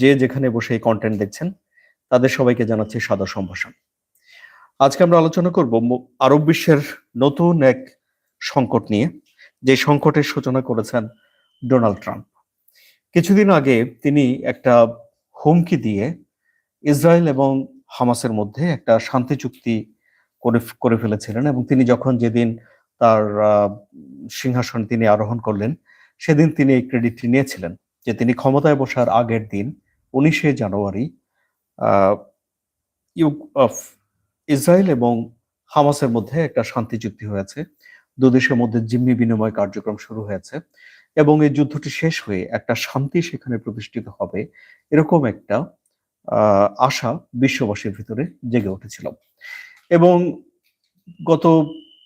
যে যেখানে বসে এই কন্টেন্ট দেখছেন, তাদের সবাইকে জানাচ্ছি সাদা সম্ভাষণ। আজকে আমরা আলোচনা করব আরব বিশ্বের নতুন এক সংকট নিয়ে, যে সংকটের সূচনা করেছেন ডোনাল্ড ট্রাম্প। কিছুদিন আগে তিনি একটা হুমকি দিয়ে ইসরায়েল এবং হামাসের মধ্যে একটা শান্তি চুক্তি করে করে ফেলেছিলেন এবং তিনি যখন যেদিন তার সিংহাসন তিনি আরোহণ করলেন, সেদিন তিনি এই ক্রেডিটটি নিয়েছিলেন যে তিনি ক্ষমতায় বসার আগের দিন উনিশে জানুয়ারি আহ, ইউ- অফ ইসরায়েল এবং হামাসের মধ্যে একটা শান্তি চুক্তি হয়েছে। দু দেশের মধ্যে জিম্মি বিনিময় কার্যক্রম শুরু হয়েছে এবং এই যুদ্ধটি শেষ হয়ে একটা শান্তি সেখানে প্রতিষ্ঠিত হবে এরকম একটা আশা বিশ্ববাসীর ভিতরে জেগে উঠেছিল। এবং গত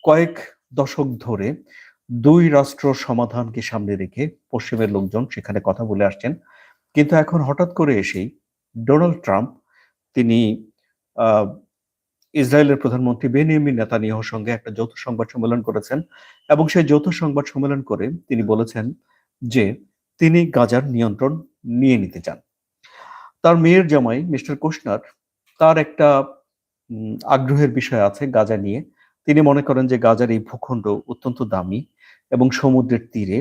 কয়েক দশক ধরে দুই রাষ্ট্র সমাধানকে সামনে রেখে পশ্চিমের লোকজন সেখানে কথা বলে আসছেন। কিন্তু এখন হঠাৎ করে এসেই ডোনাল্ড ট্রাম্প, তিনি ইসরায়েলের প্রধানমন্ত্রী বেনিয়ামিন নেতানিয়াহুর সঙ্গে একটা যৌথ সংবাদ সম্মেলন করেছেন এবং সেই যৌথ সংবাদ সম্মেলন করে তিনি বলেছেন যে তিনি গাজার নিয়ন্ত্রণ নিয়ে নিতে চান। তার মেয়ের জামাই মিস্টার কোশনার তার একটা আগ্রহের বিষয় আছে গাজা নিয়ে। তিনি মনে করেন যে গাজার এই ভূখণ্ড অত্যন্ত দামি এবং সমুদ্রের তীরে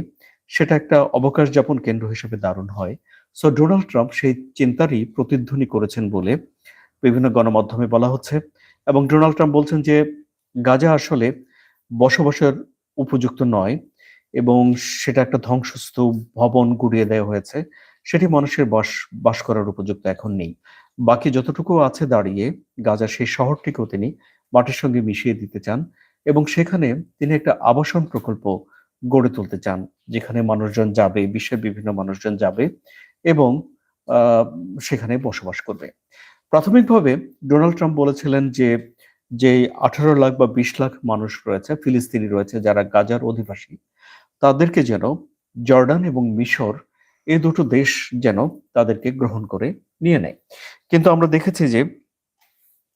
সেটা একটা অবকাশ যাপন কেন্দ্র হিসেবে দারুণ হয়। সো ডোনাল্ড ট্রাম্প সেই চিন্তারই প্রতিধ্বনি করেছেন বলে বিভিন্ন গণমাধ্যমে বলা হচ্ছে এবং ডোনাল্ড ট্রাম্প বলছেন যে গাজা আসলে বসবাসের উপযুক্ত নয় এবং সেটা একটা ধ্বংসস্তূপ, ভবন গুড়িয়ে দেওয়া হয়েছে। সেটি মানুষের বাস বাস করার উপযুক্ত এখন নেই। বাকি যতটুকু আছে দাঁড়িয়ে গাজা সেই শহরটিকেও তিনি মাটির সঙ্গে মিশিয়ে দিতে চান এবং সেখানে তিনি একটা আবাসন প্রকল্প গড়ে তুলতে চান, যেখানে মানুষজন যাবে, বিশ্বের বিভিন্ন মানুষজন যাবে। এবং সেখানে বসবাস করবে। প্রাথমিকভাবে ডোনাল্ড ট্রাম্প বলেছিলেন যে যে আঠারো লাখ বা বিশ লাখ মানুষ রয়েছে, ফিলিস্তিনি রয়েছে যারা গাজার অধিবাসী, তাদেরকে যেন জর্ডান এবং মিশর এই দুটো দেশ যেন তাদেরকে গ্রহণ করে নিয়ে নেয়। কিন্তু আমরা দেখেছি যে,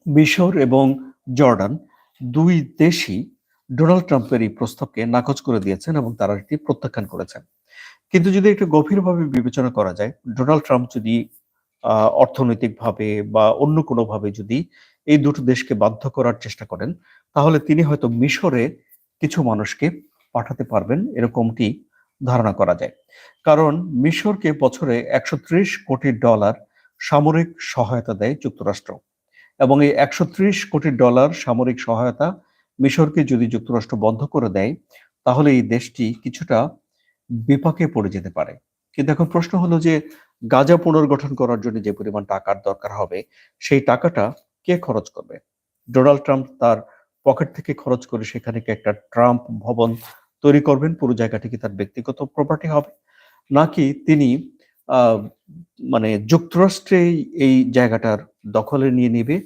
মিশর এবং জর্ডান দুই দেশই ডোনাল্ড ট্রাম্পের এই প্রস্তাবকে নাকচ করে দিয়েছেন এবং তারা এটি প্রত্যাখ্যান করেছেন। কিন্তু যদি একটু গভীরভাবে বিবেচনা করা যায় ডোনাল্ড ট্রাম্প যদি অর্থনৈতিকভাবে বা অন্য কোনোভাবে যদি এই দুটো দেশকে বাধ্য করার চেষ্টা করেন, তাহলে তিনি হয়তো মিশরে কিছু মানুষকে পাঠাতে পারবেন, এরকমটি ধারণা করা যায়। কারণ মিশরকে বছরে একশো ত্রিশ কোটি ডলার সামরিক সহায়তা দেয় যুক্তরাষ্ট্র। এবং এই একশো ত্রিশ কোটি ডলার সামরিক সহায়তা মিশরকে যদি যুক্তরাষ্ট্র বন্ধ করে দেয়, তাহলে এই দেশটি কিছুটা বিপাকে পড়ে যেতে পারে। কিন্তু এখন প্রশ্ন হলো যে, গাজা পুনর্গঠন করার জন্য যে পরিমাণ টাকার দরকার হবে, সেই টাকাটা কে খরচ করবে? ডোনাল্ড ট্রাম্প তার পকেট থেকে খরচ করে সেখানে কি একটা ট্রাম্প ভবন তৈরি করবেন? পুরো জায়গাটি কি তার ব্যক্তিগত প্রপার্টি হবে? নাকি তিনি মানে যুক্তরাষ্ট্রে এই জায়গাটার দখলে নিয়ে নেবে?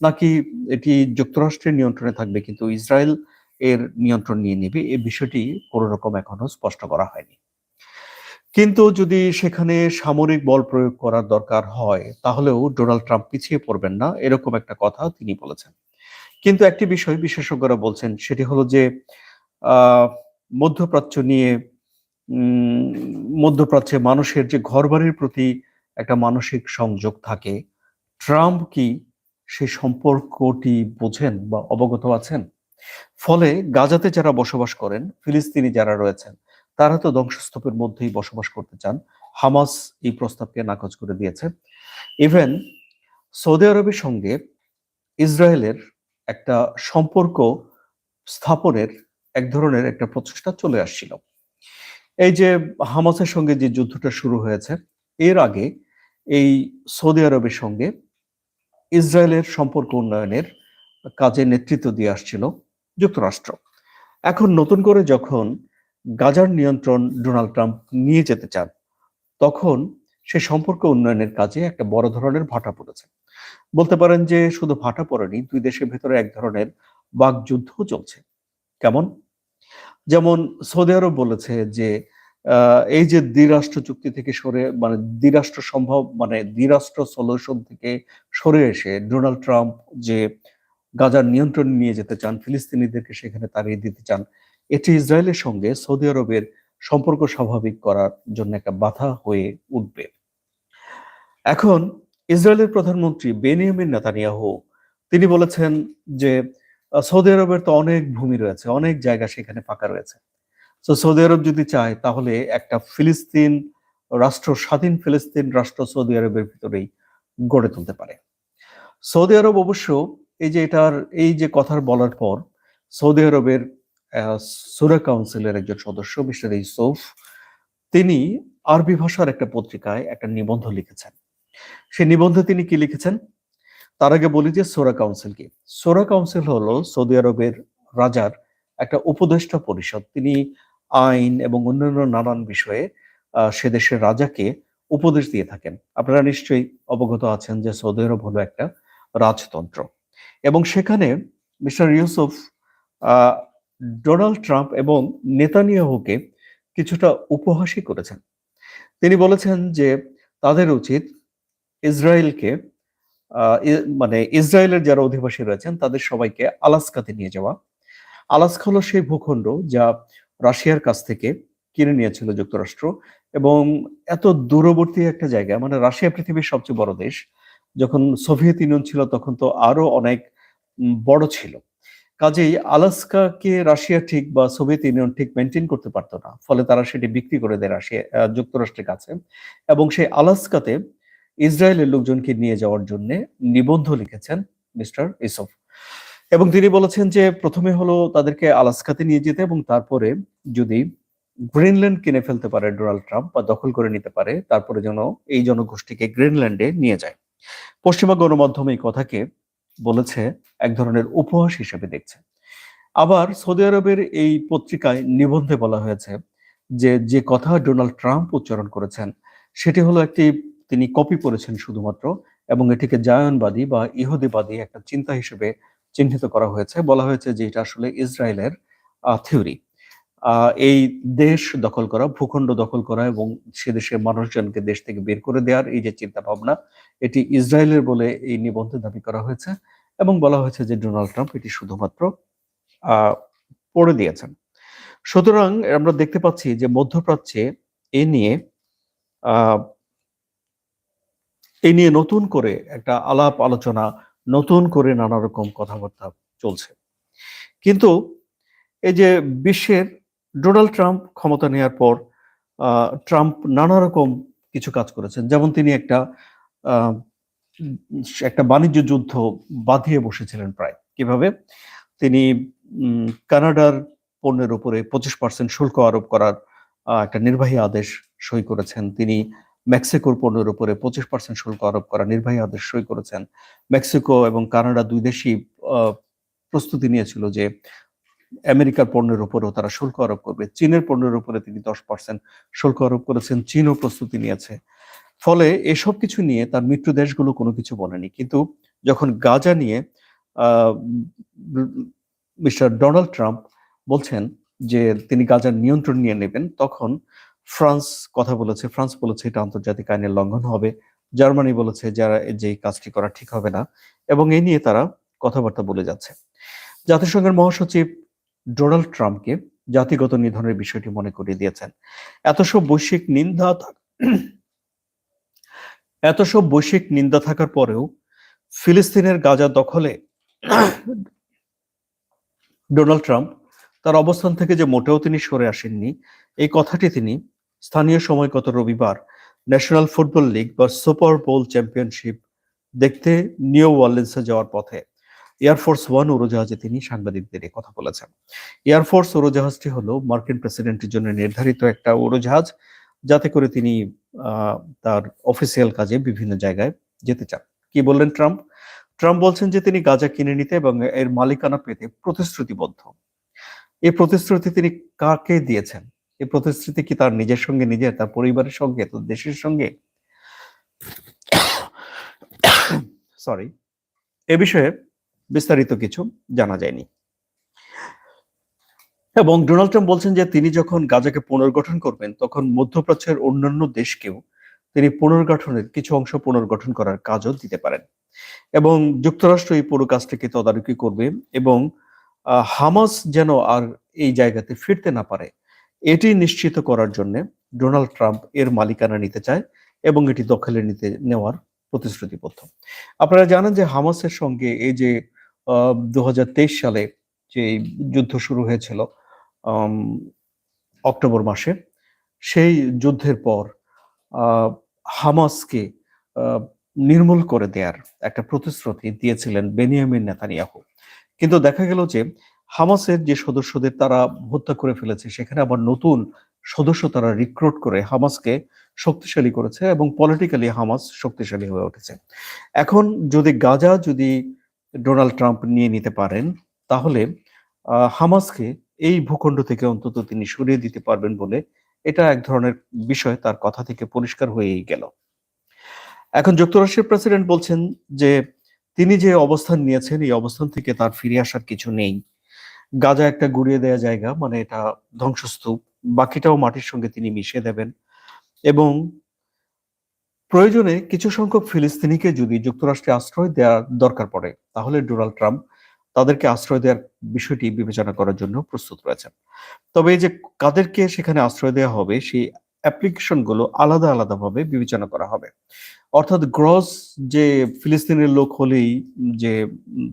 নাকি এটি যুক্তরাষ্ট্রের নিয়ন্ত্রণে থাকবে, কিন্তু ইসরায়েল এর নিয়ন্ত্রণ নিয়ে নেবে। এই বিষয়টি কোনো রকম এখনও স্পষ্ট করা হয়নি। কিন্তু যদি সেখানে সামরিক বল প্রয়োগ করার দরকার হয়, তাহলেও ডোনাল্ড ট্রাম্প পিছিয়ে পড়বেন না, এরকম একটা কথা তিনি বলেছেন। কিন্তু একটি বিষয় বিশেষজ্ঞরা বলছেন, সেটি হলো যে মধ্যপ্রাচ্য নিয়ে মধ্যপ্রাচ্যে মানুষের যে ঘরবাড়ির প্রতি একটা মানসিক সংযোগ থাকে, ট্রাম্প কি সেই সম্পর্কটি বোঝেন বা অবগত আছেন? ফলে গাজাতে যারা বসবাস করেন, ফিলিস্তিনি যারা রয়েছেন, তারা তো ধ্বংসস্তূপের মধ্যেই বসবাস করতে চান। হামাস এই প্রস্তাবকে নাকচ করে দিয়েছে। ইভেন সৌদি আরবের সঙ্গে ইসরায়েলের একটা সম্পর্ক স্থাপনের এক ধরনের একটা প্রচেষ্টা চলে আসছিল। এই যে হামাসের সঙ্গে যে যুদ্ধটা শুরু হয়েছে, এর আগে এই সৌদি আরবের সঙ্গে ইসরায়েলের সম্পর্ক উন্নয়নের কাজে নেতৃত্ব দিয়ে আসছিল। যুক্তরাষ্ট্র। এখন নতুন করে যখন গাজার নিয়ন্ত্রণ ডোনাল্ড ট্রাম্প নিয়ে যেতে চান, তখন সে সম্পর্ক উন্নয়নের কাজে একটা বড় ধরনের ভাটা পড়েছে। বলতে পারেন যে শুধু ভাটা পড়েনি, দুই দেশের ভেতরে এক ধরনের বাকযুদ্ধ চলছে। কেমন? যেমন সৌদি আরব বলেছে যে এই যে দ্বিরাষ্ট্র চুক্তি থেকে সরে মানে দ্বিরাষ্ট্র সম্ভব মানে দ্বিরাষ্ট্র সলিউশন থেকে সরে এসে ডোনাল্ড ট্রাম্প যে গাজার নিয়ন্ত্রণ নিয়ে যেতে চান, ফিলিস্তিনিদেরকে সেখানে তাড়িয়ে দিতে চান, এটি ইসরায়েলের সঙ্গে সৌদি আরবের সম্পর্ক স্বাভাবিক করার জন্য একটা বাধা হয়ে উঠবে। এখন ইসরায়েলের প্রধানমন্ত্রী বেনিয়ামিন নেতানিয়াহু, তিনি বলেছেন যে সৌদি আরবের তো অনেক ভূমি রয়েছে, অনেক জায়গা সেখানে ফাঁকা রয়েছে। তো সৌদি আরব যদি চায়, তাহলে একটা ফিলিস্তিন রাষ্ট্র, স্বাধীন ফিলিস্তিন রাষ্ট্র সৌদি আরবের ভিতরেই গড়ে তুলতে পারে। সৌদি আরব অবশ্য এই যে এটার, এই যে কথার বলার পর সৌদি আরবের সুরা কাউন্সিলের একজন সদস্য, মিস্টার ইউসুফ, তিনি আরবি ভাষার একটা পত্রিকায় একটা নিবন্ধ লিখেছেন। সেই নিবন্ধে তিনি কি লিখেছেন? তার আগে বলি যে সোরা কাউন্সিল কি? সোরা কাউন্সিল হলো সৌদি আরবের রাজার একটা উপদেষ্টা পরিষদ। তিনি আইন এবং অন্যান্য নানান বিষয়ে সে দেশের রাজাকে উপদেশ দিয়ে থাকেন। আপনারা নিশ্চয়ই অবগত আছেন যে সৌদি আরব হলো একটা রাজতন্ত্র। এবং সেখানে মিস্টার ইউসুফ ডোনাল্ড ট্রাম্প এবং নেতানিয়াহুকে কিছুটা উপহাসই করেছেন। তিনি বলেছেন যে তাদের উচিত ইসরায়েলকে মানে ইসরায়েলের যারা অধিবাসী রয়েছেন তাদের সবাইকে আলাস্কাতে নিয়ে যাওয়া। আলাস্কা হলো সেই ভূখণ্ড যা রাশিয়ার কাছ থেকে কিনে নিয়েছিল যুক্তরাষ্ট্র এবং এত দূরবর্তী একটা জায়গা মানে রাশিয়া পৃথিবীর সবচেয়ে বড় দেশ যখন সোভিয়েত ইউনিয়ন ছিল তখন তো আরও অনেক বড় ছিল। কাজেই আলাস্কাকে রাশিয়া ঠিক বা সোভিয়েত ইউনিয়ন ঠিক মেনটেন করতে পারতো না। ফলে তারা সেটি বিক্রি করে দেয় রাশিয়া যুক্তরাষ্ট্রের কাছে। এবং সেই আলাস্কাতে ইসরায়েলের লোকজনকে নিয়ে যাওয়ার জন্য নিবন্ধ লিখেছেন মিস্টার ইসফ। এবং তিনি বলেছেন যে প্রথমে হলো তাদেরকে আলাস্কাতে নিয়ে যেতে এবং তারপরে যদি গ্রিনল্যান্ড কিনে ফেলতে পারে ডোনাল্ড ট্রাম্প বা দখল করে নিতে পারে, তারপরে যেন এই জনগোষ্ঠীকে গ্রিনল্যান্ডে নিয়ে যায়। পশ্চিমা গণমাধ্যম এই কথাকে বলেছে, এক ধরনের উপহাস হিসেবে দেখছে। আবার সৌদি আরবের এই পত্রিকায় নিবন্ধে বলা হয়েছে যে যে কথা ডোনাল্ড ট্রাম্প উচ্চারণ করেছেন, সেটি হলো একটি, তিনি কপি করেছেন শুধুমাত্র এবং এটিকে জায়নবাদী বা ইহুদিবাদী একটা চিন্তা হিসেবে চিহ্নিত করা হয়েছে। বলা হয়েছে যে, এটা আসলে ইসরায়েলের থিওরি। এই দেশ দখল করা, ভূখণ্ড দখল করা এবং সে দেশের মানুষজনকে দেশ থেকে বের করে দেওয়ার এই যে চিন্তা ভাবনা এটি ইসরায়েলের বলে এই নিবন্ধে দাবি করা হয়েছে এবং বলা হয়েছে যে ডোনাল্ড ট্রাম্প এটি শুধুমাত্র পড়ে দিয়েছেন। সুতরাং আমরা দেখতে পাচ্ছি যে মধ্যপ্রাচ্যে এ নিয়ে এই নিয়ে নতুন করে একটা আলাপ আলোচনা, নতুন করে নানা রকম কথাবার্তা চলছে। কিন্তু এই যে বিশ্বের ডোনাল্ড ট্রাম্প ক্ষমতা নেওয়ার পর ট্রাম্প নানা রকম কিছু কাজ করেছেন। যেমন তিনি একটা একটা বাণিজ্য যুদ্ধ বাঁধিয়ে বসেছিলেন প্রায়। কীভাবে? তিনি কানাডার পণ্যের উপরে পঁচিশ পার্সেন্ট শুল্ক আরোপ করার একটা নির্বাহী আদেশ সই করেছেন। তিনি মেক্সিকোর পণ্যের উপরে পঁচিশ পার্সেন্ট শুল্ক আরোপ করার নির্বাহী আদেশ সই করেছেন। মেক্সিকো এবং কানাডা দুই দেশই প্রস্তুতি নিয়েছিল যে আমেরিকার পণ্যের উপরেও তারা শুল্ক আরোপ করবে। চীনের পণ্যের উপরে তিনি দশ পার্সেন্ট শুল্ক আরোপ করেছেন, চীনও প্রস্তুতি নিয়েছে। ফলে এসব কিছু নিয়ে তার মিত্র দেশগুলো কোনো কিছু বলেনি। কিন্তু যখন গাজা নিয়ে মিস্টার ডোনাল্ড ট্রাম্প বলছেন যে তিনি গাজার নিয়ন্ত্রণ নিয়ে নেবেন, তখন ফ্রান্স কথা বলেছে, ফ্রান্স বলেছে এটা আন্তর্জাতিক আইনের লঙ্ঘন হবে। জার্মানি বলেছে যারা যে কাজটি করা ঠিক হবে না। এবং এই নিয়ে তারা কথাবার্তা বলে যাচ্ছে। জাতিসংঘের মহাসচিব ডোনাল্ড ট্রাম্পকে জাতিগত নিধনের বিষয়টি মনে করিয়ে দিয়েছেন। এত সব বৈশ্বিক নিন্দা এত সব বৈশ্বিক নিন্দা থাকার পরেও ফিলিস্তিনের গাজা দখলে ডোনাল্ড ট্রাম্প তার অবস্থান থেকে যে মোটেও তিনি সরে আসেননি, এই কথাটি তিনি স্থানীয় সময় গত রবিবার ন্যাশনাল ফুটবল লিগ বা সুপার বোল চ্যাম্পিয়নশিপ দেখতে নিউ ওয়ার্লিন্সে যাওয়ার পথে এয়ারফোর্স ওয়ান উড়োজাহাজে তিনি সাংবাদিকদের কথা বলেছেন। এয়ারফোর্স উড়োজাহাজটি হলো মার্কিন প্রেসিডেন্টের জন্য নির্ধারিত একটা উড়োজাহাজ, যাতে করে তিনি তার অফিসিয়াল কাজে বিভিন্ন জায়গায় যেতে চান। কি বললেন ট্রাম্প? ট্রাম্প বলছেন যে তিনি গাজা কিনে নিতে এবং এর মালিকানা পেতে প্রতিশ্রুতিবদ্ধ। এই প্রতিশ্রুতি তিনি কাকে দিয়েছেন? এই প্রতিশ্রুতি কি তার নিজের সঙ্গে, নিজের, তার পরিবারের সঙ্গে, তার দেশের সঙ্গে? সরি এ বিষয়ে বিস্তারিত কিছু জানা যায়নি। এবং ডোনাল্ড ট্রাম্প বলছেন যে তিনি যখন গাজাকে পুনর্গঠন করবেন, তখন মধ্যপ্রাচ্যের অন্যান্য দেশকেও তিনি পুনর্গঠনের, কিছু অংশ পুনর্গঠন করার কাজও দিতে পারেন। এবং যুক্তরাষ্ট্র এই পুরো কাজটিকে তদারকি করবে এবং হামাস যেন আর এই জায়গাতে ফিরতে না পারে, এটি নিশ্চিত করার জন্য ডোনাল্ড ট্রাম্প এর মালিকানা নিতে চায় এবং এটি দখলে নিতে নেওয়ার প্রতিশ্রুতিবদ্ধ। আপনারা জানেন যে হামাসের সঙ্গে এই যে দু হাজার তেইশ সালে যে যুদ্ধ শুরু হয়েছিল অক্টোবর মাসে, সেই যুদ্ধের পর হামাসকে নির্মূল করে দেওয়ার একটা প্রতিশ্রুতি দিয়েছিলেন বেনিয়ামিন নেতানিয়াহু। কিন্তু দেখা গেল যে, হামাসের যে সদস্যদের তারা হত্যা করে ফেলেছে, সেখানে আবার নতুন সদস্য তারা রিক্রুট করে হামাসকে শক্তিশালী করেছে এবং পলিটিক্যালি হামাস শক্তিশালী হয়ে উঠেছে। এখন যদি গাজা যদি ডোনাল্ড ট্রাম্প নিয়ে নিতে পারেন, তাহলে হামাসকে এই ভূখণ্ড থেকে অন্তত তিনি সরিয়ে দিতে পারবেন বলে এটা এক ধরনের বিষয় তার কথা থেকে পরিষ্কার হয়েই গেল। এখন যুক্তরাষ্ট্রের প্রেসিডেন্ট বলছেন যে তিনি যে অবস্থান নিয়েছেন, এই অবস্থান থেকে তার ফিরে আসার কিছু নেই। গাজা একটা গুড়িয়ে দেওয়া জায়গা মানে এটা ধ্বংসস্তূপ, বাকিটাও মাটির সঙ্গে তিনি মিশিয়ে দেবেন। এবং প্রয়োজনে কিছু সংখ্যক ফিলিস্তিনিকে যদি যুক্তরাষ্ট্রে আশ্রয় দেওয়ার দরকার পড়ে, তাহলে ডোনাল্ড ট্রাম্প তাদেরকে আশ্রয় দেওয়ার বিষয়টি বিবেচনা করার জন্য প্রস্তুত রয়েছেন। তবে যে কাদেরকে সেখানে আশ্রয় দেওয়া হবে, সেই অ্যাপ্লিকেশনগুলো আলাদা আলাদাভাবে বিবেচনা করা হবে। অর্থাৎ গ্রস যে ফিলিস্তিনের লোক হলেই যে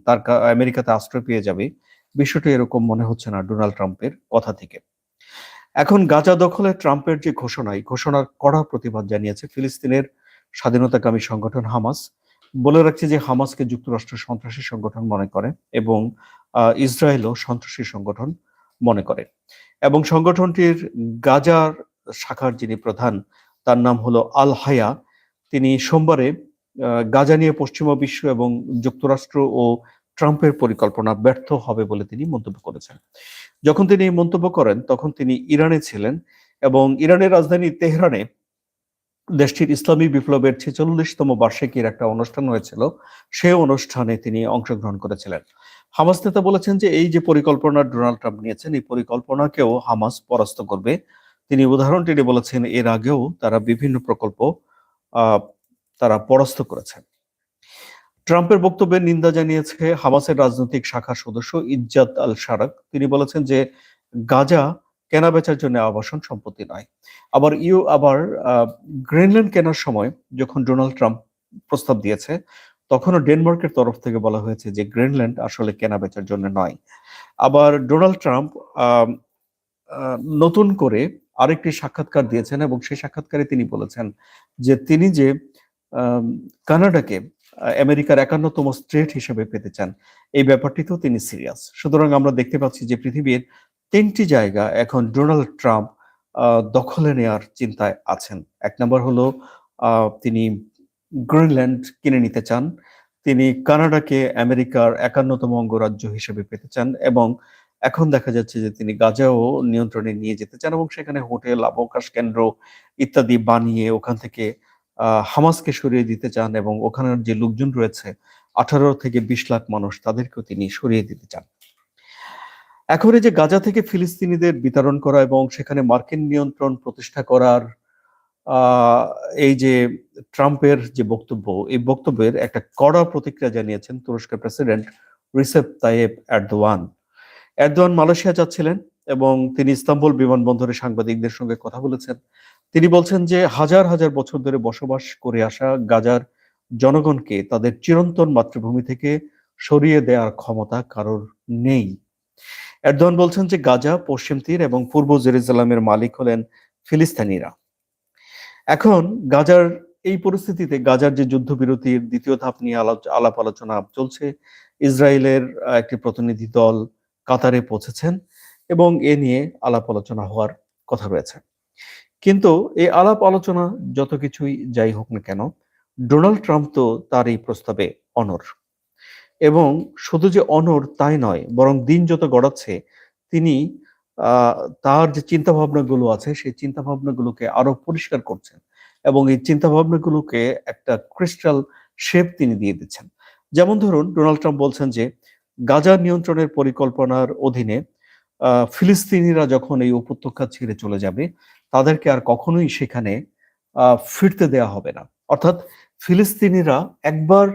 তার আমেরিকাতে আশ্রয় পেয়ে যাবে, বিষয়টা এরকম মনে হচ্ছে না ডোনাল্ড ট্রাম্পের কথা থেকে। এখন গাজা দখলে ট্রাম্পের যে ঘোষণা, এই ঘোষণার কড়া প্রতিবাদ জানিয়েছে ফিলিস্তিনের স্বাধীনতাকামী সংগঠন হামাস। বলে রাখছে যে হামাসকে যুক্তরাষ্ট্র সন্ত্রাসী সংগঠন মনে করে এবং ইসরায়েলও সন্ত্রাসী সংগঠন মনে করে। এবং সংগঠনটির গাজার শাখার যিনি প্রধান, তার নাম হলো আল হায়া। তিনি সোমবারে গাজা নিয়ে পশ্চিমা বিশ্ব এবং যুক্তরাষ্ট্র ও ট্রাম্পের পরিকল্পনা ব্যর্থ হবে বলে তিনি মন্তব্য করেছেন। যখন তিনি মন্তব্য করেন, তখন তিনি ইরানে ছিলেন এবং ইরানের রাজধানী তেহরানে দেশটির ইসলামী বিপ্লবের ছেচল্লিশতম বার্ষিকীর একটা অনুষ্ঠান হয়েছিল সেই অনুষ্ঠানে তিনি অংশগ্রহণ করেছিলেন। হামাস নেতা বলেছেন যে, এই যে পরিকল্পনা ডোনাল্ড ট্রাম্প নিয়েছেন, এই পরিকল্পনাকেও হামাস পরাস্ত করবে। তিনি উদাহরণ টেনে বলেছেন, এর আগেও তারা বিভিন্ন প্রকল্প তারা পরাস্ত করেছেন। ট্রাম্পের বক্তব্যের নিন্দা জানিয়েছে হামাসের রাজনৈতিক শাখার সদস্য ইজ্জাত আল শারাক তিনি বলেছেন যে, গাজা কেনা বেচার জন্য আবাসন সম্পত্তি নয়। আবার ইউ, আবার গ্রিনল্যান্ড কেনার সময় যখন ডোনাল্ড ট্রাম্প প্রস্তাব দিয়েছে, তখনও ডেনমার্কের তরফ থেকে বলা হয়েছে যে গ্রিনল্যান্ড আসলে কেনা বেচার জন্য নয়। আবার ডোনাল্ড ট্রাম্প নতুন করে আরেকটি সাক্ষাৎকার দিয়েছেন এবং সেই সাক্ষাৎকারে তিনি বলেছেন যে তিনি যে কানাডাকে আমেরিকার একান্নতম স্টেট হিসেবে পেতে চান, এই ব্যাপারটিতেও তিনি সিরিয়াস। সুতরাং আমরা দেখতে পাচ্ছি যে পৃথিবীর তিনটি জায়গা এখন ডোনাল্ড ট্রাম্প দখলে নেওয়ার চিন্তায় আছেন। এক নম্বর হলো তিনি গ্রিনল্যান্ড কিনে নিতে চান। তিনি কানাডাকে আমেরিকার একান্নতম অঙ্গরাজ্য হিসেবে পেতে চান এবং এখন দেখা যাচ্ছে যে তিনি গাজাও নিয়ন্ত্রণে নিয়ে যেতে চান এবং সেখানে হোটেল অবকাশ কেন্দ্র ইত্যাদি বানিয়ে ওখান থেকে হামাসকে সরিয়ে দিতে চান এবং ওখানের যে লোকজন রয়েছে, আঠারো থেকে বিশ লাখ মানুষ তাদেরকেও তিনি সরিয়ে দিতে চান। এখন এই যে গাজা থেকে ফিলিস্তিনিদের বিতরণ করা এবং সেখানে মার্কিন নিয়ন্ত্রণ প্রতিষ্ঠা করার এই যে ট্রাম্পের যে বক্তব্য, এই বক্তব্যের একটা কড়া প্রতিক্রিয়া জানিয়েছেন তুরস্কের president Recep Tayyip Erdogan. Erdogan Malaysia যাচ্ছিলেন এবং তিনি ইস্তাম্বুল বিমানবন্দরে সাংবাদিকদের সঙ্গে কথা বলেছেন। তিনি বলছেন যে হাজার হাজার বছর ধরে বসবাস করে আসা গাজার জনগণকে তাদের চিরন্তন মাতৃভূমি থেকে সরিয়ে দেওয়ার ক্ষমতা কারোর নেই। এরদোয়ান বলছেন যে গাজা, পশ্চিম তীর এবং পূর্ব জেরুজালামের মালিক হলেন ফিলিস্তানিরা। এখন গাজার এই পরিস্থিতিতে গাজার যে যুদ্ধবিরতির দ্বিতীয় ধাপ নিয়ে আলাপ- আলোচনা চলছে, ইসরায়েলের একটি প্রতিনিধি দল কাতারে পৌঁছেছেন এবং এ নিয়ে আলাপ আলোচনা হওয়ার কথা রয়েছে। কিন্তু এই আলাপ আলোচনা যত কিছুই যাই হোক না কেন, ডোনাল্ড ট্রাম্প তো তার এই প্রস্তাবে অনর। এবং শুধু যে অনর তাই নয়, বরং দিন যত গড়াচ্ছে, তিনি তার যে চিন্তা ভাবনাগুলো আছে, সেই চিন্তা ভাবনাগুলোকে আরও পরিষ্কার করছেন এবং এই চিন্তা ভাবনাগুলোকে একটা ক্রিস্টাল শেপ তিনি দিয়ে দিচ্ছেন। যেমন ধরুন, ডোনাল্ড ট্রাম্প বলছেন যে, গাজা নিয়ন্ত্রণের পরিকল্পনার অধীনে ফিলিস্তিনিরা যখন এই উপত্যকা ছেড়ে চলে যাবে, তাদেরকে আর কখনোই সেখানে ফিরতে দেয়া হবে না। অর্থাৎ ফিলিস্তিনিরা একবার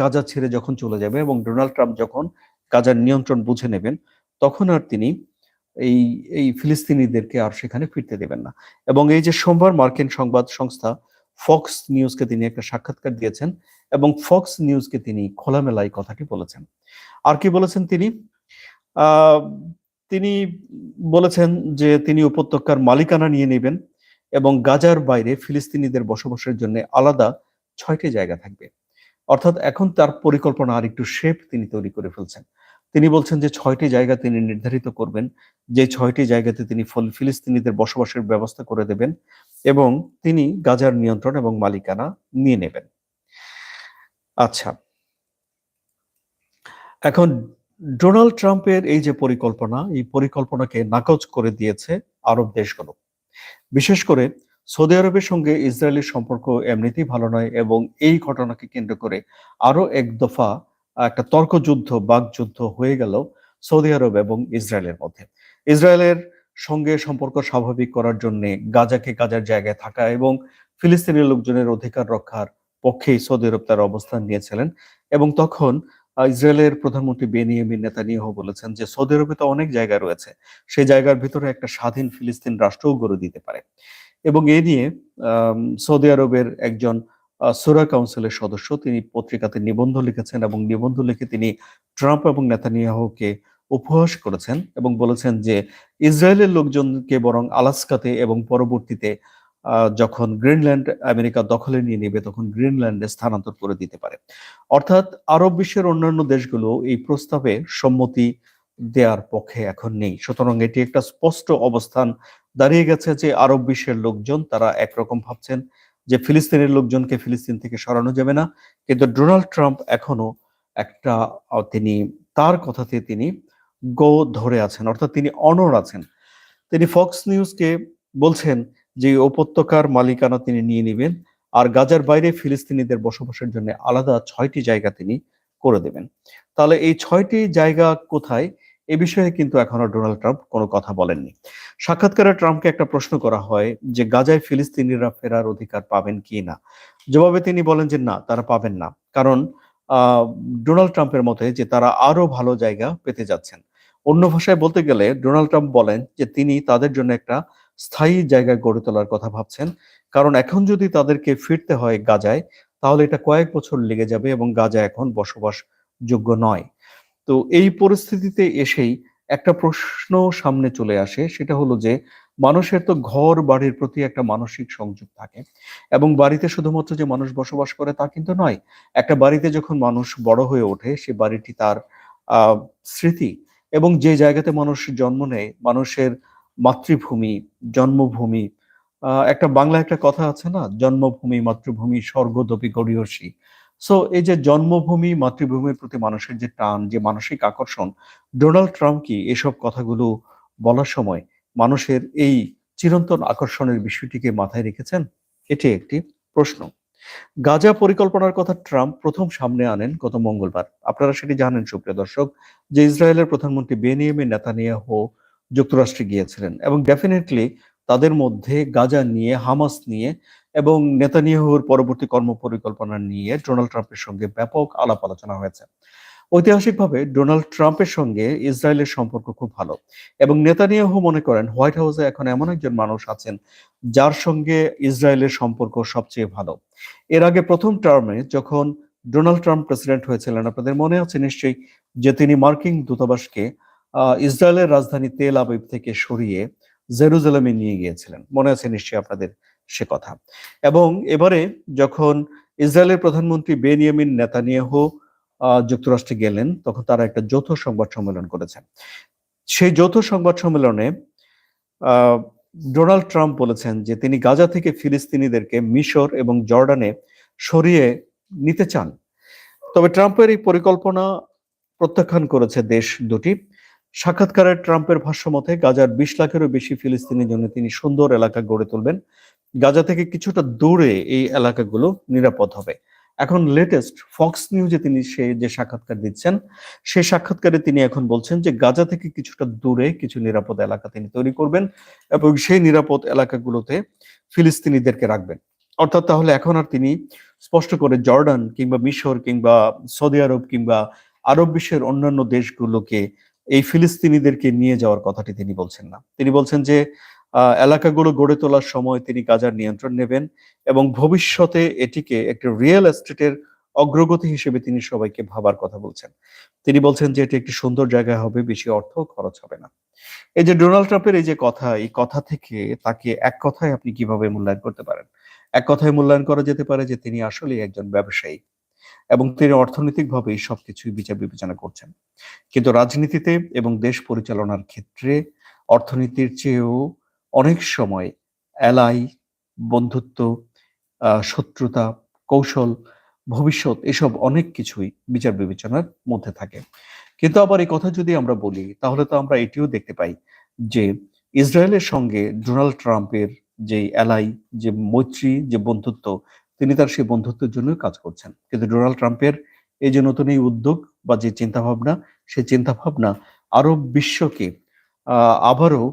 গাজা ছেড়ে যখন চলে যাবে এবং ডোনাল্ড ট্রাম্প যখন গাজার নিয়ন্ত্রণ বুঝে নেবেন, তখন আর তিনি এই এই ফিলিস্তিনিদেরকে আর সেখানে ফিরতে দেবেন না। এবং এই যে সোমবার মার্কিন সংবাদ সংস্থা ফক্স নিউজকে তিনি একটা সাক্ষাৎকার দিয়েছেন এবং ফক্স নিউজকে তিনি খোলামেলায় কথাটি বলেছেন। আর কি বলেছেন তিনি? তিনি বলেছেন যে তিনি উপত্যকার মালিকানা নিয়ে নেবেন এবং গাজার বাইরে ফিলিস্তিনিদের বসবাসের জন্য আলাদা ছয়টি জায়গা থাকবে। অর্থাৎ এখন তার পরিকল্পনা আর একটু শেপ তিনি তৈরি করে ফেলছেন। তিনি বলছেন যে ছয়টি জায়গা তিনি নির্ধারিত করবেন, যে ছয়টি জায়গাতে তিনি ফিলিস্তিনিদের বসবাসের ব্যবস্থা করে দেবেন এবং তিনি গাজার নিয়ন্ত্রণ এবং মালিকানা নিয়ে নেবেন। আচ্ছা এখন ডোনাল্ড ট্রাম্পের এই যে পরিকল্পনা, এই পরিকল্পনাকে নাকচ করে দিয়েছে আরব দেশগুলো। বিশেষ করে সৌদি আরবের সঙ্গে ইসরায়েলের সম্পর্ক এমনিতেই ভালো নয় এবং এই ঘটনাকে কেন্দ্র করে আরও এক দফা একটা তর্কযুদ্ধ, বাকযুদ্ধ হয়ে গেল সৌদি আরব এবং ইসরায়েলের মধ্যে। ইসরায়েলের সঙ্গে সম্পর্ক স্বাভাবিক করার জন্য গাজাকে গাজার জায়গায় থাকা এবং ফিলিস্তিনের লোকজনের অধিকার রক্ষার পক্ষেই সৌদি আরব তার অবস্থান নিয়েছিলেন এবং তখন ইসরায়েলের প্রধানমন্ত্রী বেনিয়ামিন নেতানিয়াহু বলেছেন যে সৌদি আরবে তো অনেক জায়গা রয়েছে, সেই জায়গার ভিতরে একটা স্বাধীন ফিলিস্তিন রাষ্ট্রও গড়ে দিতে পারে। এবং এ নিয়ে সৌদি আরবের একজন সুরা কাউন্সিলের সদস্য তিনি পত্রিকাতে নিবন্ধ লিখেছেন এবং নিবন্ধ লিখে তিনি ট্রাম্প এবং নেতানিয়াহুকে উপহাস করেছেন এবং বলেছেন যে ইসরায়েলের লোকজনকে বরং আলাস্কাতে এবং পরবর্তীতে যখন গ্রিনল্যান্ড আমেরিকা দখলে নিয়ে নেবে, তখন গ্রিনল্যান্ডে স্থানান্তর করে দিতে পারে। অর্থাৎ আরব বিশ্বের অন্যান্য দেশগুলো এই প্রস্তাবে সম্মতি দেওয়ার পক্ষে এখন নেই। সুতরাং এটি একটা স্পষ্ট অবস্থান দাঁড়িয়ে গেছে যে আরব বিশ্বের লোকজন তারা একরকম ভাবছেন যে ফিলিস্তিনের লোকজনকে ফিলিস্তিন থেকে সরানো যাবে না। কিন্তু ডোনাল্ড ট্রাম্প এখনও একটা তিনি তার কথাতে তিনি গো ধরে আছেন, অর্থাৎ তিনি অনর আছেন। তিনি ফক্স নিউজকে বলছেন যে উপত্যকার মালিকানা তিনি নিয়ে নেবেন আর গাজার বাইরে ফিলিস্তিনিদের বসবাসের জন্য আলাদা ছয়টি জায়গা তিনি করে দেবেন। তাহলে এই ছয়টি জায়গা কোথায়? এ বিষয়ে কিন্তু এখনও ডোনাল্ড ট্রাম্প কোনো কথা বলেননি। সাক্ষাৎকারে ট্রাম্পকে একটা প্রশ্ন করা হয় যে, গাজায় ফিলিস্তিনিরা ফেরার অধিকার পাবেন কি না? জবাবে তিনি বলেন যে, না, তারা পাবেন না। কারণ ডোনাল্ড ট্রাম্পের মতে যে, তারা আরও ভালো জায়গা পেতে যাচ্ছেন। অন্য ভাষায় বলতে গেলে, ডোনাল্ড ট্রাম্প বলেন যে, তিনি তাদের জন্য একটা স্থায়ী জায়গা গড়ে তোলার কথা ভাবছেন। কারণ এখন যদি তাদেরকে ফিরতে হয় গাজায়, তাহলে এটা কয়েক বছর লেগে যাবে এবং গাজা এখন বসবাস যোগ্য নয়। তো এই পরিস্থিতিতে এসেই একটা প্রশ্ন সামনে চলে আসে, সেটা হলো যে মানুষের তো ঘর বাড়ির প্রতি একটা মানসিক সংযোগ থাকে এবং বাড়িতে শুধুমাত্র যে মানুষ বসবাস করে তা কিন্তু নয়, একটা বাড়িতে যখন মানুষ বড় হয়ে ওঠে সে বাড়িটি তার স্মৃতি এবং যে জায়গাতে মানুষ জন্ম নেয় মানুষের মাতৃভূমি, জন্মভূমি একটা বাংলা একটা কথা আছে না, জন্মভূমি, মাতৃভূমি স্বর্গদপি গড়িয়সী সো এই যে জন্মভূমি, মাতৃভূমির প্রতি মানুষের যে টান, যে মানসিক আকর্ষণ ডোনাল্ড ট্রাম্প কি এসব কথাগুলো বলার সময় মানুষের এই চিরন্তন আকর্ষণের বিষয়টিকে মাথায় রেখেছেন? এটি একটি প্রশ্ন। গাজা পরিকল্পনার কথা ট্রাম্প প্রথম সামনে আনেন গত মঙ্গলবার। আপনারা সেটি জানেন, সুপ্রিয় দর্শক, যে ইসরায়েলের প্রধানমন্ত্রী বেনিয়ামিন নেতানিয়াহু যুক্তরাষ্ট্রে গিয়েছিলেন এবং ডেফিনেটলি তাদের মধ্যে গাজা নিয়ে, হামাস নিয়ে এবং নেতানিয়াহুর পরবর্তী কর্ম পরিকল্পনা নিয়ে ডোনাল্ড ট্রাম্পের সঙ্গে ব্যাপক আলাপ আলোচনা হয়েছে। ঐতিহাসিকভাবে ডোনাল্ড ট্রাম্পের সঙ্গে ইসরায়েলের সম্পর্ক খুব ভালো এবং নেতানিয়াহু মনে করেন হোয়াইট হাউসে এখন এমন একজন মানুষ আছেন যার সঙ্গে ইসরায়েলের সম্পর্ক সবচেয়ে ভালো। এর আগে প্রথম টার্মে যখন ডোনাল্ড ট্রাম্প প্রেসিডেন্ট হয়েছিলেন, আপনাদের মনে আছে নিশ্চয়ই যে তিনি মার্কিন দূতাবাসকে ইসরায়েলের রাজধানী তেল আবিব থেকে সরিয়ে জেরুজালেমে নিয়ে গিয়েছিলেন। মনে আছে নিশ্চয়ই আপনাদের সে কথা। এবং এবারে যখন ইসরায়েলের প্রধানমন্ত্রী বেনিয়ামিন নেতানিয়াহু যুক্তরাষ্ট্রে গেলেন, তখন তারা একটা যৌথ সংবাদ সম্মেলন করেছেন। সেই যৌথ সংবাদ সম্মেলনে ডোনাল্ড ট্রাম্প বলেছেন যে তিনি গাজা থেকে ফিলিস্তিনিদেরকে মিশর এবং জর্ডানে সরিয়ে নিতে চান। তবে ট্রাম্পের এই পরিকল্পনা প্রত্যাখ্যান করেছে দেশ দুটি। সাক্ষাৎকারে ট্রাম্পের ভাষ্য মতে, গাজার বিশ লাখেরও বেশি ফিলিস্তিনের জন্য তিনি সুন্দর এলাকা গড়ে তুলবেন। গাজা থেকে কিছুটা দূরে এই এলাকাগুলো নিরাপদ হবে। এখন লেটেস্ট ফক্স নিউজে তিনি সে যে সাক্ষাৎকার দিচ্ছেন সেই সাক্ষাৎকারে তিনি এখন বলছেন যে, গাজা থেকে কিছুটা দূরে কিছু নিরাপদ এলাকা তিনি তৈরি করবেন এবং সেই নিরাপদ এলাকাগুলোতে ফিলিস্তিনিদেরকে রাখবেন। অর্থাৎ তাহলে এখন আর তিনি স্পষ্ট করে জর্ডান কিংবা মিশর কিংবা সৌদি আরব কিংবা আরব বিশ্বের অন্যান্য দেশগুলোকে এই ফিলিস্তিনিদেরকে নিয়ে যাওয়ার কথাটি তিনি বলছেন না। তিনি বলছেন যে এলাকাগুলো গড়ে তোলার সময় তিনি গাজার নিয়ন্ত্রণ নেবেন এবং ভবিষ্যতে এটিকে একটি রিয়েল এস্টেটের অগ্রগতি হিসেবে তিনি সবাইকে ভাবার কথা বলছেন। তিনি বলছেন যে, এটি একটি সুন্দর জায়গা হবে, বেশি অর্থ খরচ হবে না। এই যে ডোনাল্ড ট্রাম্পের এই যে কথা, এই কথা থেকে তাকে এক কথায় আপনি কীভাবে মূল্যায়ন করতে পারেন? এক কথায় মূল্যায়ন করা যেতে পারে যে, তিনি আসলে একজন ব্যবসায়ী। এবং তিনি অর্থনৈতিকভাবে এই সবকিছুই বিচার বিবেচনা করছেন। কিন্তু রাজনীতিতে এবং দেশ পরিচালনার ক্ষেত্রে অর্থনীতির চেয়েও অনেক সময় এলাই বন্ধুত্ব শত্রুতা, কৌশল, ভবিষ্যৎ এসব অনেক কিছুই বিচার বিবেচনার মধ্যে থাকে। কিন্তু আবার এই কথা যদি আমরা বলি, তাহলে তো আমরা এটিও দেখতে পাই যে ইসরায়েলের সঙ্গে ডোনাল্ড ট্রাম্পের যে এলাই যে মৈত্রী, যে বন্ধুত্ব তিনি তার সেই বন্ধুত্বের জন্য কাজ করছেন। কিন্তু ডোনাল্ড ট্রাম্পের এই যে নতুন এই উদ্যোগ বা যে চিন্তা ভাবনা সেই চিন্তা ভাবনা আরব বিশ্বকে আবারও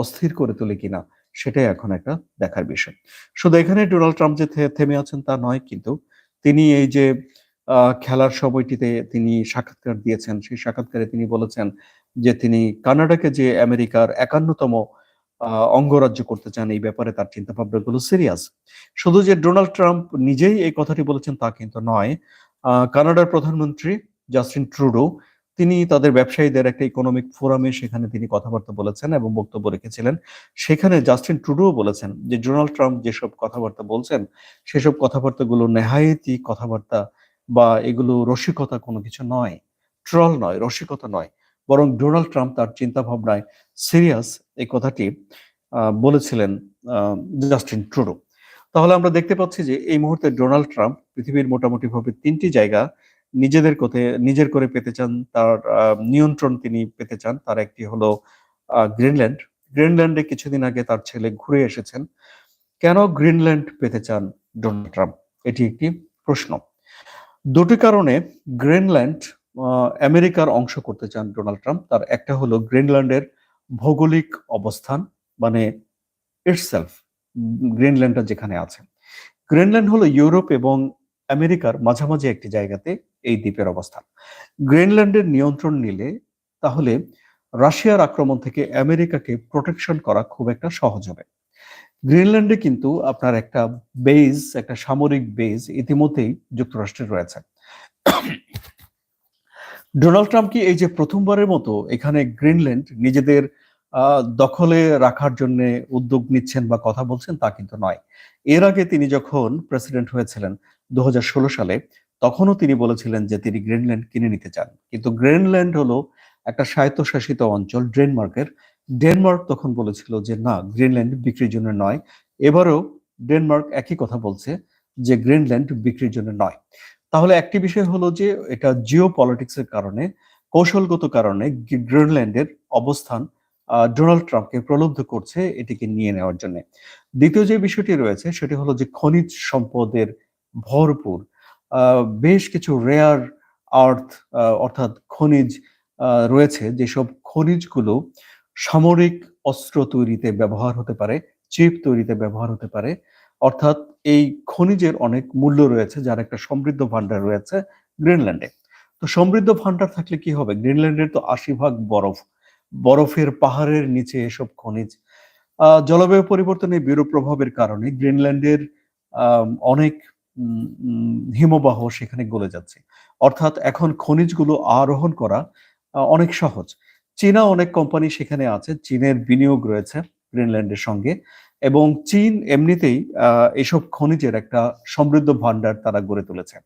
অস্থির করে তোলে কিনা, সেটাই এখন একটা দেখার বিষয়। শুধু এখানে ডোনাল্ড ট্রাম্প যে থেমে আছেন তা নয়, কিন্তু তিনি এই যে খেলার সময়টিতে তিনি সাক্ষাৎকার দিয়েছেন, সেই সাক্ষাৎকারে তিনি বলেছেন যে তিনি কানাডাকে যে আমেরিকার একান্নতম অঙ্গরাজ্য করতে চান এই ব্যাপারে তার চিন্তা ভাবনাগুলো সিরিয়াস শুধু যে ডোনাল্ড ট্রাম্প নিজেই এই কথাটি বলেছেন তা কিন্তু নয় কানাডার প্রধানমন্ত্রী জাস্টিন ট্রুডো, তিনি তাদের ব্যবসায়ীদের একটা ইকোনমিক ফোরামে সেখানে তিনি কথাবার্তা বলেছেন এবং বক্তব্য রেখেছিলেন। সেখানে জাস্টিন ট্রুডো বলেছেন যে ডোনাল্ড ট্রাম্প যেসব কথাবার্তা বলছেন, সেসব কথাবার্তাগুলো নেহায়েতি কথাবার্তা বা এগুলো রসিকতা কোনো কিছু নয়, ট্রল নয়, রসিকতা নয়। বরং ডোনাল্ড ট্রাম্প তার চিন্তা ভাবনায় সিরিয়াস এই কথাটি বলেছিলেন জাস্টিন ট্রুডো। তাহলে আমরা দেখতে পাচ্ছি যে এই মুহূর্তে ডোনাল্ড ট্রাম্প পৃথিবীর মোটামুটি ভাবে তিনটি জায়গা নিজেদের কোথে নিজের করে পেতে চান, তার নিয়ন্ত্রণ তিনি পেতে চান, তার একটি হলো গ্রিনল্যান্ড। গ্রিনল্যান্ডে কিছুদিন আগে তার ছেলে ঘুরে এসেছেন। কেন গ্রিনল্যান্ড পেতে চান ডোনাল্ড ট্রাম্প? এটি একটি প্রশ্ন। দুটি কারণে গ্রিনল্যান্ড আমেরিকার অংশ করতে চান ডোনাল্ড ট্রাম্প, তার একটা হলো গ্রিনল্যান্ডের ভৌগোলিক অবস্থান মানে ইটসেলফ গ্রিনল্যান্ডটা যেখানে আছে। গ্রিনল্যান্ড হলো ইউরোপ এবং আমেরিকার মাঝামাঝি একটি জায়গাতে এই দ্বীপের অবস্থান। গ্রিনল্যান্ডের নিয়ন্ত্রণ নিলে তাহলে রাশিয়ার আক্রমণ থেকে আমেরিকাকে প্রোটেকশন করা খুব একটা সহজ হবে। গ্রিনল্যান্ডে কিন্তু আপনার একটা বেজ একটা সামরিক বেজ ইতিমধ্যেই যুক্তরাষ্ট্রের রয়েছে। ডোনাল্ড ট্রাম্প কি এই যে প্রথমবারের মতো এখানে গ্রিনল্যান্ড নিজেদের দখলে রাখার জন্য উদ্যোগ নিচ্ছেন বা কথা বলছেন তা কিন্তু নয়। এর আগে তিনি যখন প্রেসিডেন্ট হয়েছিলেন দু হাজার ষোলো সালে, তখনও তিনি বলেছিলেন যে তিনি গ্রিনল্যান্ড কিনে নিতে চান। কিন্তু গ্রিনল্যান্ড হলো একটা স্বায়ত্তশাসিত অঞ্চল, ডেনমার্কের। ডেনমার্ক তখন বলেছিল যে না, গ্রিনল্যান্ড বিক্রির জন্য নয়। এবারও ডেনমার্ক একই কথা বলছে যে গ্রিনল্যান্ড বিক্রির জন্য নয়। তাহলে একটি বিষয় হলো যে, এটা জিও পলিটিক্সের কারণে, কৌশলগত কারণে গ্রিনল্যান্ডের অবস্থান ডোনাল্ড ট্রাম্পকে প্রলুব্ধ করছে এটিকে নিয়ে নেওয়ার জন্য। দ্বিতীয় যে বিষয়টি রয়েছে, সেটি হলো যে খনিজ সম্পদের ভরপুর বেশ কিছু রেয়ার আর্থ অর্থাৎ খনিজ রয়েছে, যেসব খনিজগুলো সামরিক অস্ত্র তৈরিতে ব্যবহার হতে পারে, চিপ তৈরিতে ব্যবহার হতে পারে, অর্থাৎ এই খনিজের অনেক মূল্য রয়েছে, যার একটা সমৃদ্ধ ভান্ডার রয়েছে গ্রিনল্যান্ডে তো সমৃদ্ধ ভান্ডার থাকলে কি হবে? গ্রিনল্যান্ডের তো আশি ভাগ বরফ। বরফের পাহাড়ের নিচে এসব খনিজ। জলবায়ু পরিবর্তনের বিরূপ প্রভাবের কারণে গ্রিনল্যান্ডের অনেক হিমবাহ সেখানে গলে যাচ্ছে। অর্থাৎ এখন খনিজগুলো আরোহণ করা অনেক সহজ। চীনা অনেক কোম্পানি সেখানে আছে, চীনের বিনিয়োগ রয়েছে গ্রিনল্যান্ডের সঙ্গে। এবং চীন এমনিতেই এসব খনিজের একটা সমৃদ্ধ ভান্ডার তারা গড়ে তুলেছে।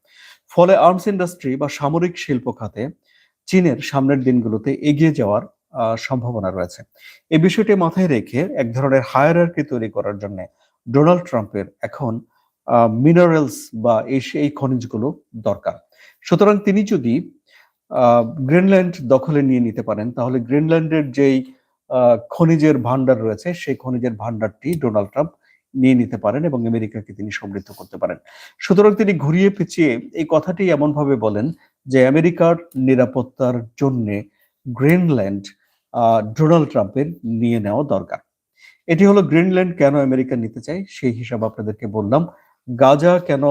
ফলে আর্মস ইন্ডাস্ট্রি বা সামরিক শিল্প খাতে চীনের সামনের দিনগুলোতে এগিয়ে যাওয়ার সম্ভাবনা রয়েছে। এই বিষয়টি মাথায় রেখে এক ধরনের হায়ারার্কি তৈরি করার জন্য ডোনাল্ড ট্রাম্পের এখন মিনারেলস বা এই খনিজগুলো দরকার। সুতরাং তিনি যদি গ্রিনল্যান্ড দখলে নিয়ে নিতে পারেন, তাহলে গ্রিনল্যান্ডের যেই খনিজের ভান্ডার রয়েছে। সেই খনিজের ভান্ডারটি ডোনাল্ড ট্রাম্প নিয়ে নিতে পারেন এবং আমেরিকাকে তিনি সমৃদ্ধ করতে পারেন। সুতরাং তিনি ঘুরিয়ে পেঁচিয়ে এই কথাটি এমন ভাবে বলেন যে, আমেরিকার নিরাপত্তার জন্য গ্রিনল্যান্ড ডোনাল্ড ট্রাম্পের নিয়ে নেওয়া দরকার। এটি হলো গ্রিনল্যান্ড কেন আমেরিকা নিতে চায়? সেই হিসাব আপনাদেরকে বললাম। গাজা কেন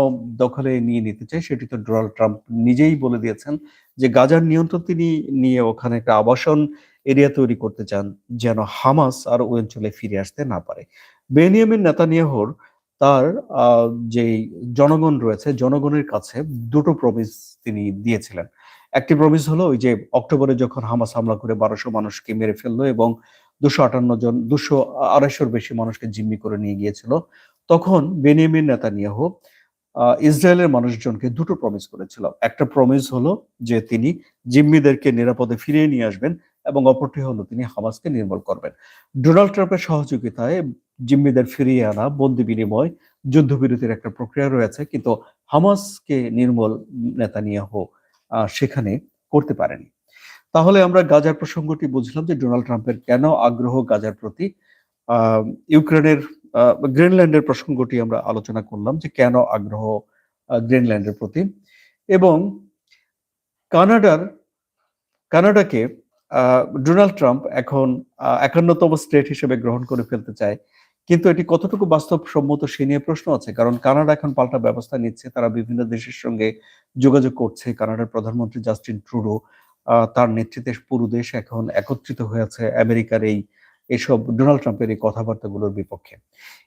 দখলে নিয়ে নিতে চায়? সেটি তো ডোনাল্ড ট্রাম্প নিজেই বলে দিয়েছেন যে, গাজার নিয়ন্ত্রণ তিনি নিয়ে ওখানে একটা আবাসন এরিয়া তৈরি করতে চান, যেন হামাস আর ওই অঞ্চলে ফিরে আসতে না পারে। বেনিয়ামিন নেতানিয়াহর তার যে জনগণ রয়েছে, জনগণের কাছে দুটো প্রমিস তিনি দিয়েছিলেন। একটি প্রমিস হলো ওই যে অক্টোবরে যখন হামাস হামলা করে বারোশো মানুষকে মেরে ফেলল এবং দুশো আটান্ন জন, দুশো আড়াইশোর বেশি মানুষকে জিম্মি করে নিয়ে গিয়েছিল, তখন বেনিয়ামিন নেতানিয়াহু ইসরায়েলের মানুষজনকে দুটো প্রমিস করেছিল। একটা প্রমিস হলো যে তিনি জিম্মিদেরকে নিরাপদে ফিরিয়ে নিয়ে আসবেন এবং অপরটি হলো তিনি হামাসকে নির্মূল করবেন। ডোনাল্ড ট্রাম্পের সহযোগিতায় জিম্মিদের ফিরিয়ে আনা বন্দি বিনিময় যুদ্ধবিরতির একটা প্রক্রিয়া রয়েছে কিন্তু হামাসকে নির্মূল আহ, সেখানে করতে পারেনি। তাহলে আমরা গাজার প্রসঙ্গটি বুঝলাম যে ডোনাল্ড ট্রাম্পের কেন আগ্রহ গাজার প্রতি ইউক্রেনের গ্রিনল্যান্ডের প্রসঙ্গটি আমরা আলোচনা করলাম যে কেন আগ্রহ গ্রিনল্যান্ডের প্রতি। এবং কানাডার কানাডাকে ডোনাল্ড ট্রাম্প এখন একান্নতম স্টেট হিসেবে গ্রহণ করে ফেলতে চায়। কিন্তু এটি কতটুকু বাস্তবসম্মত সে নিয়ে প্রশ্ন আছে। কারণ কানাডা এখন পাল্টা ব্যবস্থা নিচ্ছে, তারা বিভিন্ন দেশের সঙ্গে যোগাযোগ করছে। কানাডার প্রধানমন্ত্রী জাস্টিন ট্রুডো তার নেতৃত্বে পুরো দেশ এখন একত্রিত হয়েছে আমেরিকার এই, এসব ডোনাল্ড ট্রাম্পের এই কথাবার্তাগুলোর বিপক্ষে।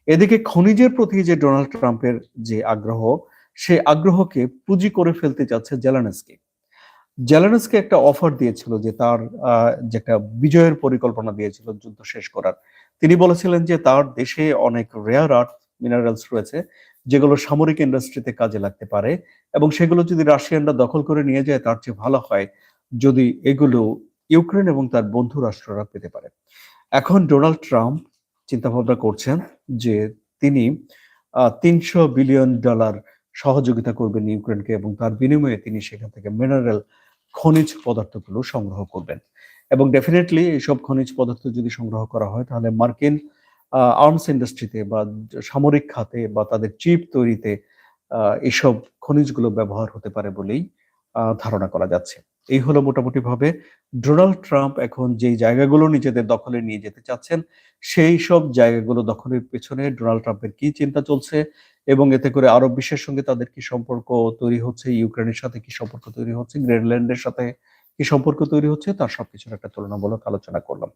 এদিকে খনিজের প্রতি যে ডোনাল্ড ট্রাম্পের যে আগ্রহ, সে আগ্রহকে পুঁজি করে ফেলতে যাচ্ছে জেলানেসকি। জেলানেসকে একটা অফার দিয়েছিল যে তার যে একটা বিজয়ের পরিকল্পনা দিয়েছিল যুদ্ধ শেষ করার। তিনি বলেছিলেন যে তার দেশে অনেক রেয়ার আর্থ মিনারেলস রয়েছে, যেগুলো সামরিক ইন্ডাস্ট্রিতে কাজে লাগতে পারে এবং সেগুলো যদি রাশিয়ানরা দখল করে নিয়ে যায়, তার চেয়ে ভালো হয় যদি এগুলো ইউক্রেন এবং তার বন্ধু রাষ্ট্ররা পেতে পারে। এখন ডোনাল্ড ট্রাম্প চিন্তা ভাবনা করছেন যে তিনি তিনশো বিলিয়ন ডলার সহযোগিতা করবেন ইউক্রেনকে এবং তার বিনিময়ে তিনি সেখান থেকে মিনারেল খনিজ পদার্থগুলো সংগ্রহ করবেন। এবং ডেফিনেটলি এইসব খনিজ পদার্থ যদি সংগ্রহ করা হয়, তাহলে মার্কিন আর্মস ইন্ডাস্ট্রিতে বা সামরিক খাতে বা তাদের চিপ তৈরিতে এইসব খনিজগুলো ব্যবহার হতে পারে বলেই ধারণা করা যাচ্ছে। এই হলো মোটামুটি ভাবে ডোনাল্ড ট্রাম্প এখন যেই জায়গাগুলো নিজেদের দখলে নিয়ে যেতে চাচ্ছেন, সেই সব জায়গাগুলো দখলের পেছনে ডোনাল্ড ট্রাম্পের কি চিন্তা চলছে এবং এতে করে আরব বিশ্বের সঙ্গে তাদের কি সম্পর্ক তৈরি হচ্ছে, ইউক্রেনের সাথে কি সম্পর্ক তৈরি হচ্ছে, গ্রিনল্যান্ডের সাথে কি সম্পর্ক তৈরি হচ্ছে, তার সবকিছুর একটা তুলনামূলক আলোচনা করলাম।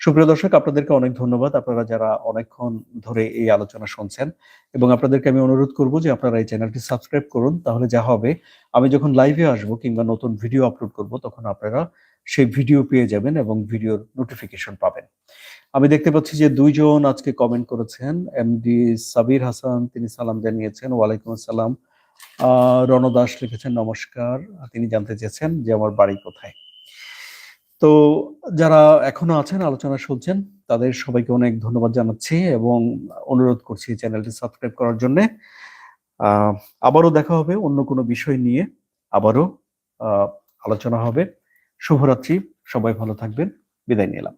সুপ্রিয় দর্শক, আপনাদেরকে অনেক ধন্যবাদ। আপনারা যারা অনেকক্ষণ ধরে এই আলোচনা শুনছেন এবং আপনাদেরকে আমি অনুরোধ করব যে আপনারা এই চ্যানেলটি সাবস্ক্রাইব করুন, তাহলে যা হবে, আমি যখন লাইভে আসব কিংবা নতুন ভিডিও আপলোড করব, তখন আপনারা সেই ভিডিও পেয়ে যাবেন এবং ভিডিওর নোটিফিকেশন পাবেন। আমি দেখতে পাচ্ছি যে দুইজন আজকে কমেন্ট করেছেন। এমডি সাবির হাসান, তিনি সালাম জানিয়েছেন। ওয়ালাইকুম আসসালাম। রণ দাস লিখেছেন, নমস্কার। তিনি জানতে চেয়েছেন যে আমার বাড়ি কোথায়। তো যারা এখনও আছেন, আলোচনা শুনছেন, তাদের সবাইকে অনেক ধন্যবাদ জানাচ্ছি এবং অনুরোধ করছি চ্যানেলটি সাবস্ক্রাইব করার জন্য। আবারও দেখা হবে অন্য কোনো বিষয় নিয়ে। আবারও আলোচনা হবে। শুভরাত্রি। সবাই ভালো থাকবেন। বিদায় নিলাম।